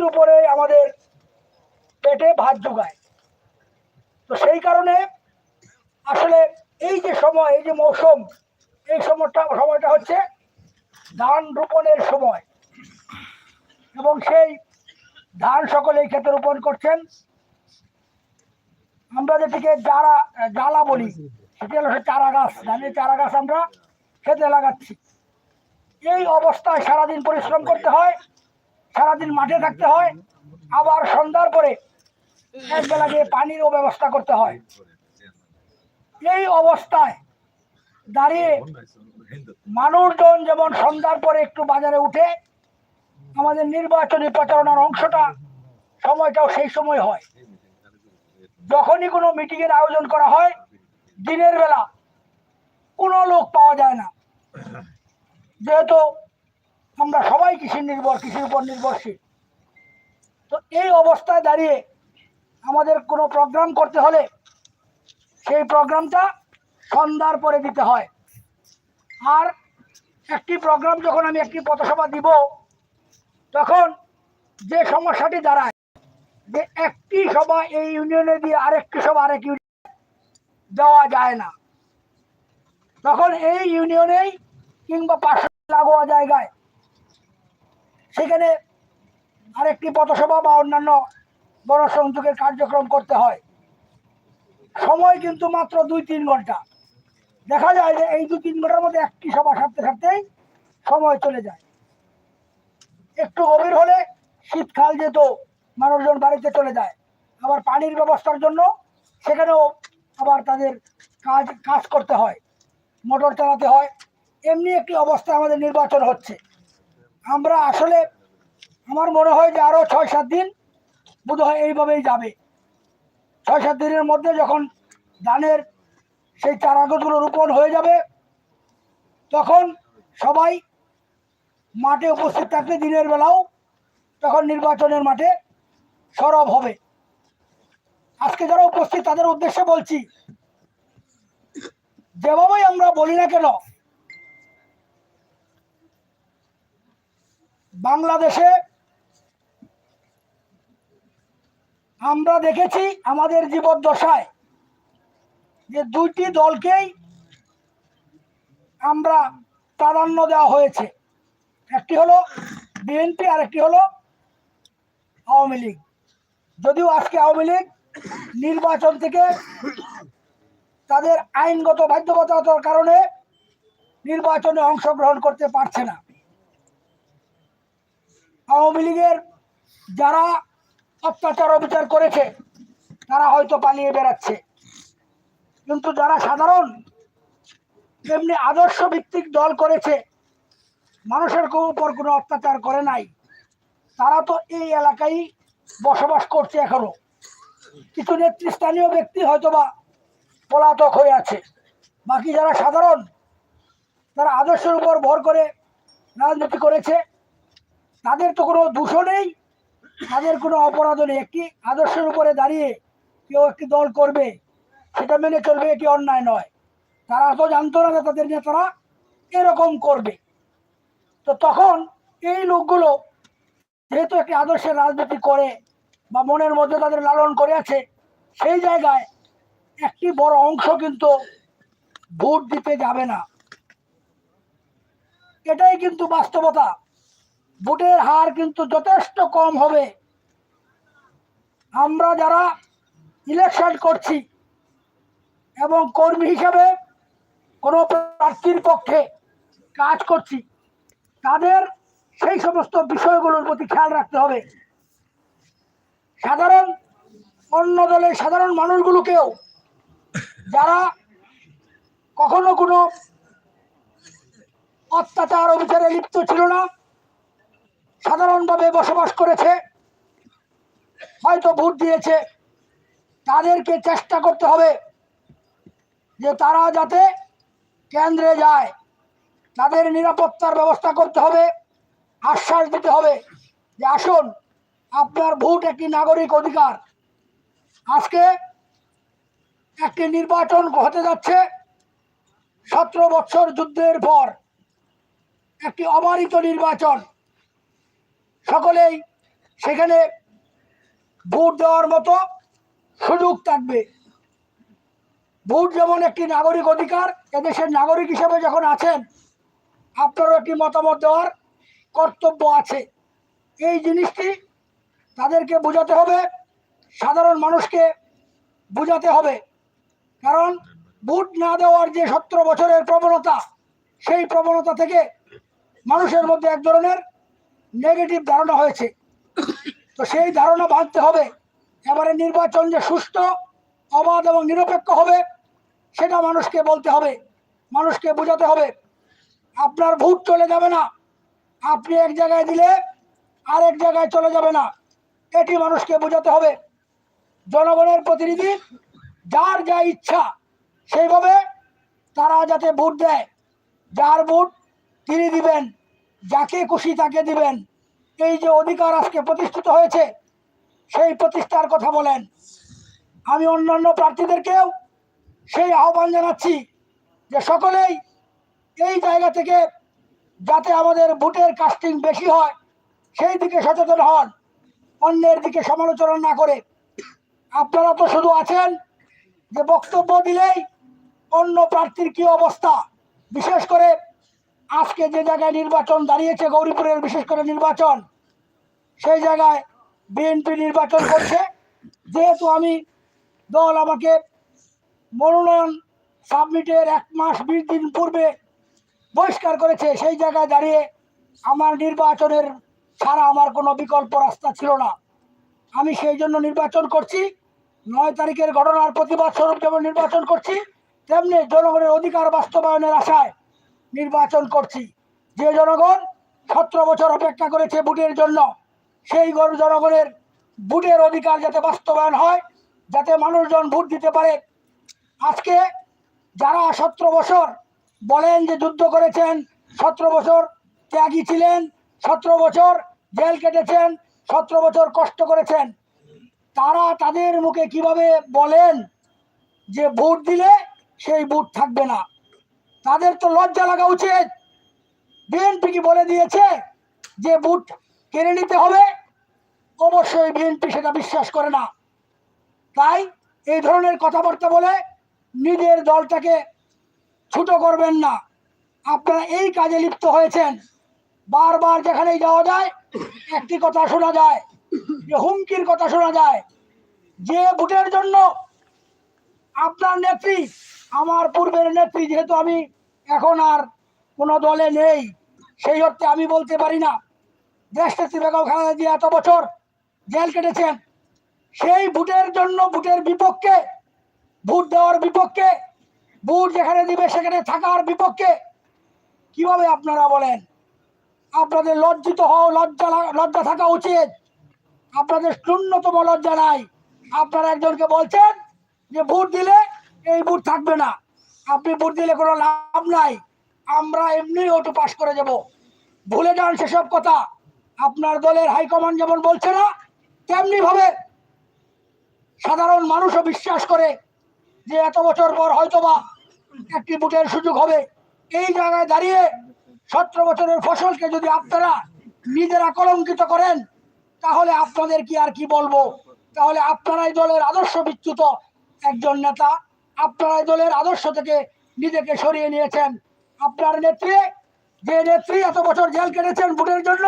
কৃষির উপরে আমাদের পেটে ভাত যোগায় তো সেই কারণে আসলে এই যে সময়, এই যে মৌসুম, এই সময়টা সময়টা হচ্ছে ধান রোপণের সময়। এবং সেই ধান সকলে এই ক্ষেত্রে রোপণ করছেন। আমরা যেটিকে যারা জ্বালা বলি, সেটি হলো চারা গাছ ধানের চারা গাছ আমরা খেতে লাগাচ্ছি। এই অবস্থায় সারাদিন পরিশ্রম করতে হয়। সারাদিন মাঠে থাকতে হয়, আবার সন্ধ্যার পরে এক বেলা গিয়ে পানিরও ব্যবস্থা করতে হয়। এই অবস্থায় দাঁড়িয়ে মানুষজন যেমন সন্ধ্যার পরে একটু বাজারে উঠে, আমাদের নির্বাচনী প্রচারণার অংশটা সময়টাও সেই সময় হয়। যখনই কোনো মিটিংয়ের আয়োজন করা হয়, দিনের বেলা কোনো লোক পাওয়া যায় না। যেহেতু আমরা সবাই কৃষি নির্ভর, কৃষির উপর নির্ভরশীল। তো এই অবস্থায় দাঁড়িয়ে আমাদের কোনো প্রোগ্রাম করতে হলে সেই প্রোগ্রামটা সন্ধ্যার পরে দিতে হয়। আর একটি প্রোগ্রাম যখন আমি একটি পথসভা দিব, তখন যে সমস্যাটি দাঁড়ায়, যে একটি সভা এই ইউনিয়নে দিয়ে আরেকটি সভা, আরেক ইউনিয়নে দেওয়া যায় না। তখন এই ইউনিয়নেই কিংবা পাশে লাগোয়া জায়গায় সেখানে আরেকটি পথসভা বা অন্যান্য বড় সংযোগের কার্যক্রম করতে হয়। সময় কিন্তু মাত্র দুই তিন ঘণ্টা। দেখা যায় যে এই দু তিন ঘণ্টার মধ্যে একটি সভা সারতে সারতেই সময় চলে যায়। একটু গভীর হলে শীতকাল যেত মানুষজন বাড়িতে চলে যায়, আবার পানির ব্যবস্থার জন্য সেখানেও আবার তাদের কাজ কাজ করতে হয়, মোটর চালাতে হয়। এমনি একটি অবস্থা আমাদের নির্বাচন হচ্ছে। আমরা আসলে আমার মনে হয় যে আরও ছয় সাত দিন বোধ হয় এইভাবেই যাবে। ছয় সাত দিনের মধ্যে যখন ধানের সেই চারাগাছগুলো রোপণ হয়ে যাবে, তখন সবাই মাঠে উপস্থিত থাকবে দিনের বেলাও, তখন নির্বাচনের মাঠে সরব হবে। আজকে যারা উপস্থিত তাদের উদ্দেশ্যে বলছি, যেভাবেই আমরা বলি না কেন বাংলাদেশে আমরা দেখেছি আমাদের জীবদ্দশায় যে দুইটি দলকেই আমরা প্রাধান্য দেওয়া হয়েছে। একটি হলো বিএনপি আর একটি হলো আওয়ামী লীগ। যদিও আজকে আওয়ামী লীগ নির্বাচন থেকে তাদের আইনগত বাধ্যবাধকতার কারণে নির্বাচনে অংশগ্রহণ করতে পারছে না। আওয়ামী লীগের যারা অত্যাচার অবিচার করেছে, তারা হয়তো পালিয়ে বেড়াচ্ছে। কিন্তু যারা সাধারণ এমনি আদর্শ ভিত্তিক দল করেছে, মানুষের উপর কোনো অত্যাচার করে নাই। তারা তো এই এলাকায় বসবাস করছে এখনও। কিছু নেতৃস্থানীয় ব্যক্তি হয়তোবা পলাতক হয়ে আছে। বাকি যারা সাধারণ, তারা আদর্শের উপর ভর করে রাজনীতি করেছে। তাদের তো কোনো দূষণ নেই। তাদের কোনো অপরাধ নেই। একটি আদর্শের উপরে দাঁড়িয়ে কেউ একটি দল করবে, সেটা মেনে চলবে, এটি অন্যায় নয়। তারা তো জানতো না যে তাদের নেতারা এরকম করবে। তো তখন এই লোকগুলো যেহেতু একটি আদর্শের রাজনীতি করে বা মনের মধ্যে তাদের লালন করে আছে, সেই জায়গায় একটি বড় অংশ কিন্তু ভোট দিতে যাবে না। এটাই কিন্তু বাস্তবতা। ভোটের হার কিন্তু যথেষ্ট কম হবে। আমরা যারা ইলেকশন করছি এবং কর্মী হিসাবে কোনো প্রার্থীর পক্ষে কাজ করছি, তাদের সেই সমস্ত বিষয়গুলোর প্রতি খেয়াল রাখতে হবে। সাধারণ অন্য দলের সাধারণ মানুষগুলোকেও যারা কখনো কোনো অত্যাচার অভিচারে লিপ্ত ছিল না সাধারণভাবে বসবাস করেছে, হয়তো ভোট দিয়েছে। তাদেরকে চেষ্টা করতে হবে যে তারা যাতে কেন্দ্রে যায়। তাদের নিরাপত্তার ব্যবস্থা করতে হবে, আশ্বাস দিতে হবে যে আসুন, আপনার ভোট একটি নাগরিক অধিকার। আজকে একটি নির্বাচন হতে যাচ্ছে, সতেরো বছর যুদ্ধের পর। একটি অবারিত নির্বাচন। সকলেই সেখানে ভোট দেওয়ার মতো সুযোগ থাকবে। ভোট যেমন একটি নাগরিক অধিকার, এদেশের নাগরিক হিসেবে যখন আছেন, আপনারও একটি মতামত দেওয়ার কর্তব্য আছে। এই জিনিসটি তাদেরকে বোঝাতে হবে, সাধারণ মানুষকে বোঝাতে হবে। কারণ ভোট না দেওয়ার যে সতেরো বছরের প্রবণতা, সেই প্রবণতা থেকে মানুষের মধ্যে এক ধরনের নেগেটিভ ধারণা হয়েছে। তো সেই ধারণা ভাঙতে হবে। এবারে নির্বাচন যে সুস্থ অবাধ এবং নিরপেক্ষ হবে, সেটা মানুষকে বলতে হবে। মানুষকে বোঝাতে হবে। আপনার ভোট চলে যাবে না। আপনি এক জায়গায় দিলে আরেক জায়গায় চলে যাবে না। এটি মানুষকে বোঝাতে হবে। জনগণের প্রতিনিধি যার যা ইচ্ছা সেইভাবে তারা যাতে ভোট দেয়। যার ভোট তিনি দিবেন। যাকে খুশি তাকে দিবেন। এই যে অধিকার আজকে প্রতিষ্ঠিত হয়েছে, সেই প্রতিষ্ঠার কথা বলেন। আমি অন্যান্য প্রার্থীদেরকেও সেই আহ্বান জানাচ্ছি যে সকলেই এই জায়গা থেকে যাতে আমাদের ভোটের কাস্টিং বেশি হয়, সেই দিকে সচেতন হন, অন্যের দিকে সমালোচনা না করে। আপনারা তো শুধু আছেন, যে বক্তব্য দিলেই অন্য প্রার্থীর কি অবস্থা? বিশেষ করে আজকে যে জায়গায় নির্বাচন দাঁড়িয়েছে গৌরীপুরের, বিশেষ করে নির্বাচন, সেই জায়গায় বিএনপি নির্বাচন করছে। যেহেতু আমি দল আমাকে মনোনয়ন সাবমিটের এক মাস বিশ দিন পূর্বে বহিষ্কার করেছে, সেই জায়গায় দাঁড়িয়ে আমার নির্বাচনের ছাড়া আমার কোনো বিকল্প রাস্তা ছিল না। আমি সেই জন্য নির্বাচন করছি। নয় তারিখের ঘটনার প্রতিবাদ স্বরূপ যেমন নির্বাচন করছি, তেমনি জনগণের অধিকার বাস্তবায়নের আশায় নির্বাচন করছি। যে জনগণ সতেরো বছর অপেক্ষা করেছে ভোটের জন্য, সেই গণ- জনগণের ভোটের অধিকার যাতে বাস্তবায়ন হয়, যাতে মানুষজন ভোট দিতে পারে। আজকে যারা সতেরো বছর বলেন যে যুদ্ধ করেছেন, সতেরো বছর ত্যাগী ছিলেন, সতেরো বছর জেল কেটেছেন, সতেরো বছর কষ্ট করেছেন, তারা তাদের মুখে কীভাবে বলেন যে ভোট দিলে সেই ভোট থাকবে না? তাদের তো লজ্জা লাগা উচিত। বিএনপি কি বলে দিয়েছে যে ভোট কেড়ে নিতে হবে? অবশ্যই বিএনপি সেটা বিশ্বাস করে না। তাই এই ধরনের কথাবার্তা বলে নিজের দলটাকে ছোট করবেন না। আপনারা এই কাজে লিপ্ত হয়েছেন। বারবার যেখানেই যাওয়া যায়, একটি কথা শোনা যায়, যে হুমকির কথা শোনা যায়। যে ভোটের জন্য আপনার নেত্রী আমার পূর্বের নেত্রী যেহেতু আমি, এখন আর কোনো দলে নেই, সেই অর্থে আমি বলতে পারি না। দেশ নেত্রী বেগম খালেদা জিয়া এত বছর জেল কেটেছেন, সেই ভোটের জন্য, ভোটের বিপক্ষে, ভোট দেওয়ার বিপক্ষে, ভোট যেখানে দিবে সেখানে থাকার বিপক্ষে, কীভাবে আপনারা বলেন? আপনাদের লজ্জিত হও লজ্জা লজ্জা থাকা উচিত। আপনাদের ন্যূনতম লজ্জা নাই। আপনারা একজনকে বলছেন যে ভোট দিলে এই ভোট থাকবে না। আপনি ভোট দিলে কোনো লাভ নাই। আমরা এমনি ওটু পাশ করে যাব ভুলে যান সেসব কথা। আপনার দলের হাইকমান্ড যেমন বলছে না তেমনি ভাবে সাধারণ মানুষও বিশ্বাস করে যে এত বছর পর হয়তোবা একটি ভোটের সুযোগ হবে। এই জায়গায় দাঁড়িয়ে সতেরো বছরের ফসলকে যদি আপনারা নিজেরা কলঙ্কিত করেন, তাহলে আপনাদের কি আর কি বলব? তাহলে আপনারাই দলের আদর্শ বিচ্যুত একজন নেতা। আপনারাই দলের আদর্শ থেকে নিজেকে সরিয়ে নিয়েছেন। আপনার নেত্রী, যে নেত্রী এত বছর জেল কেটেছেন ভোটের জন্য,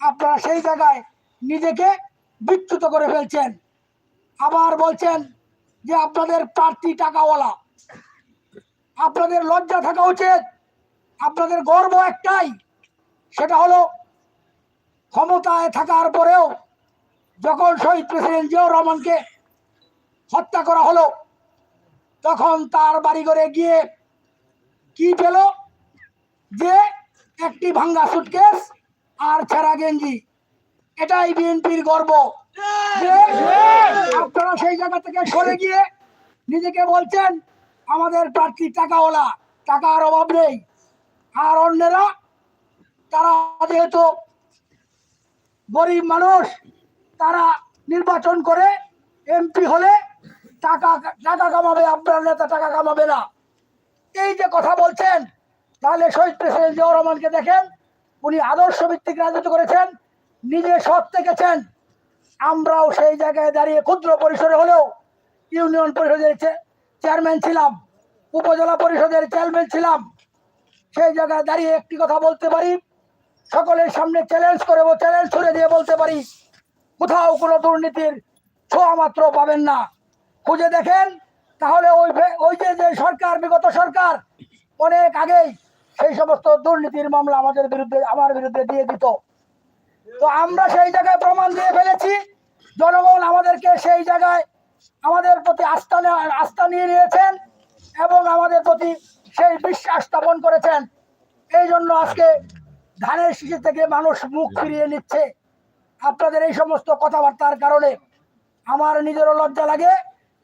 আপনারা সেই জায়গায় নিজেকে বিচ্যুত করে ফেলছেন। আবার বলছেন যে আপনাদের প্রার্থী টাকাওয়ালা। আপনাদের লজ্জা থাকা উচিত। আপনাদের গর্ব একটাই, সেটা হলো ক্ষমতায় থাকার পরেও যখন শহীদ প্রেসিডেন্ট জিয়াউর রহমানকে হত্যা করা হলো তখন তার বাড়ি বাড়িঘরে গিয়ে কি পেল? যে একটি ভাঙ্গা সুটকেস আর ছেঁড়া গেঞ্জি। এটাই বিএনপির গর্ব। আপনারা সেই জায়গা থেকে সরে গিয়ে নিজেকে বলছেন, আমাদের প্রার্থী টাকাওয়ালা, টাকার অভাব নেই। আর অন্যেরা, তারা যেহেতু গরিব মানুষ, তারা নির্বাচন করে এমপি হলে টাকা টাকা কামাবে, আপনার নেতা টাকা কামাবে না। এই যে কথা বলছেন, তাহলে শহীদ প্রেসিডেন্ট জিয়াউর রহমানকে দেখেন, উনি আদর্শ ভিত্তিক রাজনীতি করেছেন, নিজে সৎ থেকেছেন। আমরাও সেই জায়গায় দাঁড়িয়ে ক্ষুদ্র পরিসরে হলেও ইউনিয়ন পরিষদের চেয়ারম্যান ছিলাম, উপজেলা পরিষদের চেয়ারম্যান ছিলাম। সেই জায়গায় দাঁড়িয়ে একটি কথা বলতে পারি, সকলের সামনে চ্যালেঞ্জ করে চ্যালেঞ্জ ছুড়ে দিয়ে বলতে পারি, কোথাও কোনো দুর্নীতির ছোঁয়া মাত্র পাবেন না। খুঁজে দেখেন, তাহলে ওই ওই যে যে সরকার, বিগত সরকার, অনেক আগেই সেই সমস্ত দুর্নীতির মামলা আমাদের বিরুদ্ধে, আমার বিরুদ্ধে দিয়ে দিত। তো আমরা সেই জায়গায় প্রমাণ দিয়ে ফেলেছি, জনগণ আমাদেরকে সেই জায়গায় আমাদের প্রতি আস্থা আস্থা নিয়ে নিয়েছেন এবং আমাদের প্রতি সেই বিশ্বাস স্থাপন করেছেন। এই জন্য আজকে ধানের শিশি থেকে মানুষ মুখ ফিরিয়ে নিচ্ছে। আপনাদের এই সমস্ত কথাবার্তার কারণে আমার নিজেরও লজ্জা লাগে।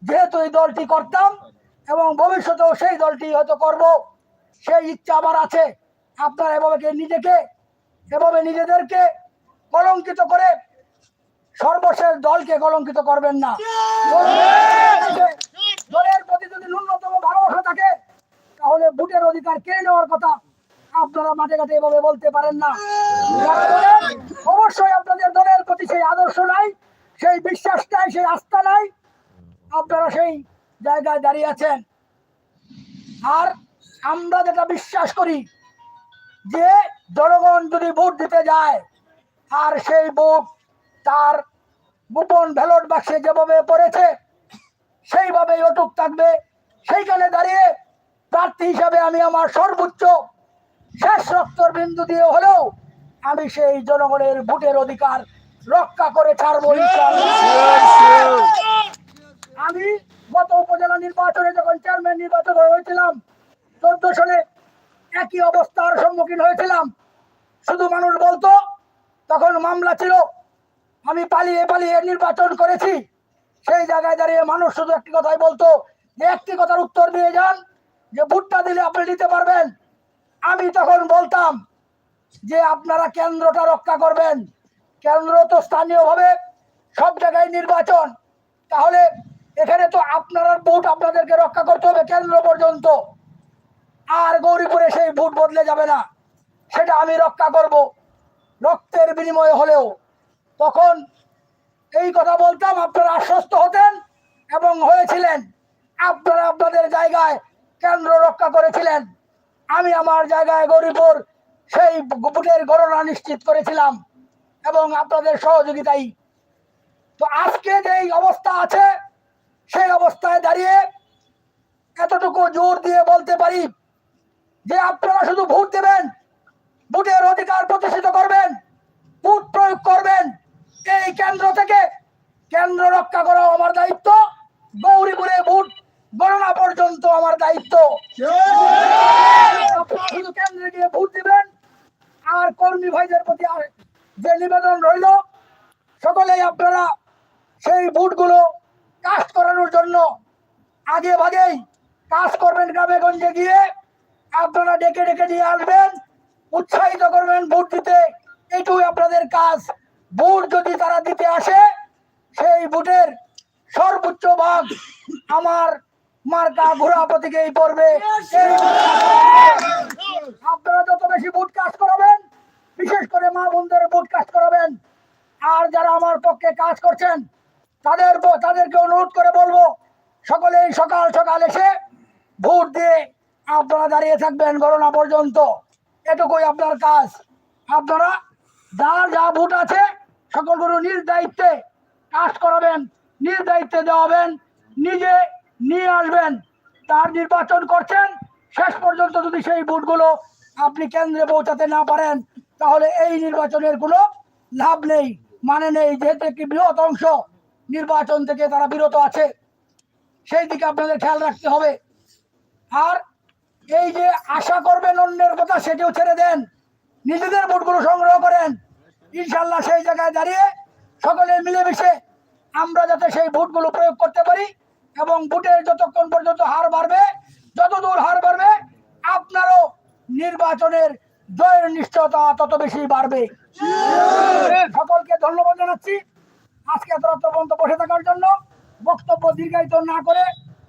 যেহেতু এই দলটি করতাম এবং ভবিষ্যতেও সেই দলটি হয়তো করব, সেই ইচ্ছা আমার আছে। আপনারা এভাবে নিজেকে, এভাবে নিজেদেরকে কলঙ্কিত করে সর্বশেষ দলকে কলঙ্কিত করবেন না। দলের প্রতি যদি ন্যূনতম ভালোবাসা থাকে, তাহলে ভোটের অধিকার কেড়ে নেওয়ার কথা আপনারা মাঠে ঘাটে এভাবে বলতে পারেন না। অবশ্যই আপনাদের দলের প্রতি সেই আদর্শ নাই, সেই বিশ্বাস নাই, সেই আস্থা নাই আপনারা সেই জায়গায় দাঁড়িয়ে আছেন। আর আমরা যেটা বিশ্বাস করি, যে জনগণ যদি ভোট দিতে যায়, আর সেই ভোট তার গোপন ব্যালট বাক্সে যেভাবে পড়েছে, সেইভাবেই অটুক থাকবে। সেইখানে দাঁড়িয়ে প্রার্থী হিসাবে আমি আমার সর্বোচ্চ শেষ রক্তর বিন্দু দিয়ে হলেও আমি সেই জনগণের ভোটের অধিকার রক্ষা করে ছাড়বো। আমি গত উপজেলা নির্বাচনে যখন চেয়ারম্যান নির্বাচন হয়েছিলাম, চোদ্দ সালে একই অবস্থার সম্মুখীন হয়েছিলাম। শুধু মানুষ বলতো, তখন মামলা ছিল, আমি পালিয়ে পালিয়ে নির্বাচন করেছি। সেই জায়গায় দাঁড়িয়ে মানুষ শুধু একটি কথাই বলতো, যে একটি কথার উত্তর দিয়ে যান, যে ভোটটা দিলে আপনি নিতে পারবেন। আমি তখন বলতাম যে আপনারা কেন্দ্রটা রক্ষা করবেন। কেন্দ্র তো স্থানীয়ভাবে সব জায়গায় নির্বাচন। তাহলে এখানে তো আপনারা ভোট আপনাদেরকে রক্ষা করতে হবে কেন্দ্র পর্যন্ত। আর গৌরীপুরে সেই ভোট বদলে যাবে না। সেটা আমি রক্ষা করব। রক্তের বিনিময়ে হলেও। তখন এই কথা বলতাম, আপনারা আশ্বস্ত হতেন এবং হয়েছিলেন। আপনারা আপনাদের জায়গায় কেন্দ্র রক্ষা করেছিলেন। আমি আমার জায়গায় গৌরীপুর সেই ভোটের গণনা নিশ্চিত করেছিলাম এবং আপনাদের সহযোগিতাই। তো আজকে যেই অবস্থা আছে অবস্থায় দাঁড়িয়ে এতটুকু জোর দিয়ে বলতে পারি যে আপনারা শুধু ভোট দেবেন, ভোটের অধিকার প্রতিষ্ঠিত করবেন, ভোট প্রয়োগ করবেন। এই কেন্দ্র থেকে কেন্দ্র রক্ষা করা আমার দায়িত্ব। গৌরীপুরে ভোট গণনা পর্যন্ত আমার দায়িত্ব। শুধু কেন্দ্রে গিয়ে ভোট দিবেন, আর কর্মী ভাইদের প্রতি যে নিবেদন রইল, সকলেই আপনারা সেই ভোটগুলো আগে ভাগেই কাজ করবেন গ্রামে গঞ্জে গিয়ে আপনারা ডেকে ডেকে নিয়ে আসবেন, উৎসাহিত করবেন ভোট দিতে। এটুই আপনাদের কাজ। ভোট যদি তারা দিতে আসে, সেই ভোটের সর্বোচ্চ ভাগ আমার মার্কা প্রতীকেই পড়বে আপনারা যত বেশি ভোট কাজ করাবেন, বিশেষ করে মা বোনদের ভোট কাজ করাবেন, আর যারা আমার পক্ষে কাজ করছেন, তাদের তাদেরকে অনুরোধ করে বলব সকলেই সকাল সকাল এসে ভোট দিয়ে আপনারা দাঁড়িয়ে থাকবেন গণনা পর্যন্ত। এটুকুই আপনার কাজ। আপনারা যার যা ভোট আছে সকলগুলো নিজ দায়িত্বে কাজ করাবেন নিজ দায়িত্বে দেওয়াবেন, নিজে নিয়ে আসবেন। তার নির্বাচন করছেন, শেষ পর্যন্ত যদি সেই ভোটগুলো আপনি কেন্দ্রে পৌঁছাতে না পারেন, তাহলে এই নির্বাচনের কোনো লাভ নেই মানে নেই। যেহেতু একটি বৃহৎ অংশ নির্বাচন থেকে তারা বিরত আছে। সেই দিকে আপনাদের খেয়াল রাখতে হবে। আর এই যে আশা করবেন অন্যের কথা সেটিও ছেড়ে দেন। নিজেদের ভোটগুলো সংগ্রহ করেন। ইনশাল্লাহ সেই জায়গায় দাঁড়িয়ে সকলে মিলেমিশে আমরা যাতে সেই ভোটগুলো প্রয়োগ করতে পারি এবং ভোটের যতক্ষণ পর্যন্ত হার বাড়বে যত দূর হার বাড়বে, আপনারও নির্বাচনের জয়ের নিশ্চয়তা তত বেশি বাড়বে। সকলকে ধন্যবাদ জানাচ্ছি। আজকে এত রাত্র পর্যন্ত বসে থাকার জন্য। বক্তব্য দীর্ঘায়িত না করে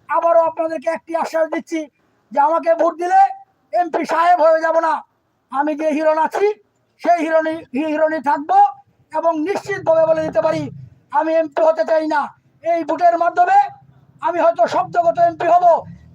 আবারও আপনাদেরকে একটি আশ্বাস দিচ্ছি যে আমাকে ভোট দিলে এমপি সাহেব হয়ে যাব না। আমি যে হিরণ আছি, সেই হিরণই হিরণই থাকব এবং নিশ্চিতভাবে বলে দিতে পারি, আমি এমপি হতে চাই না। এই ভোটের মাধ্যমে আমি হয়তো শব্দগত এমপি হব,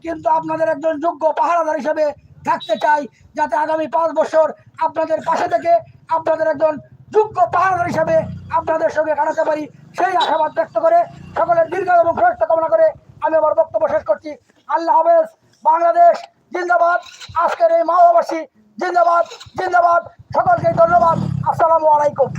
কিন্তু আপনাদের একজন যোগ্য পাহারাদার হিসেবে থাকতে চাই, যাতে আগামী পাঁচ বছর আপনাদের পাশে থেকে আপনাদের একজন যোগ্য পাহাড় হিসাবে আপনাদের সঙ্গে কাটাতে পারি। সেই আশাবাদ ব্যক্ত করে সকলের দীর্ঘ এবং সুরক্ষা কামনা করে আমি আমার বক্তব্য শেষ করছি। আল্লাহ হাফেজ বাংলাদেশ জিন্দাবাদ। আজকের এই মাওবাসী জিন্দাবাদ জিন্দাবাদ। সকলকে ধন্যবাদ। আসসালামু আলাইকুম।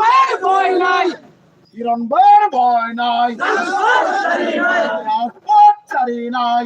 ভাইয়ের ভয় নাই। ভাইয়ের ভয় নাই। ছাড়ি নাই।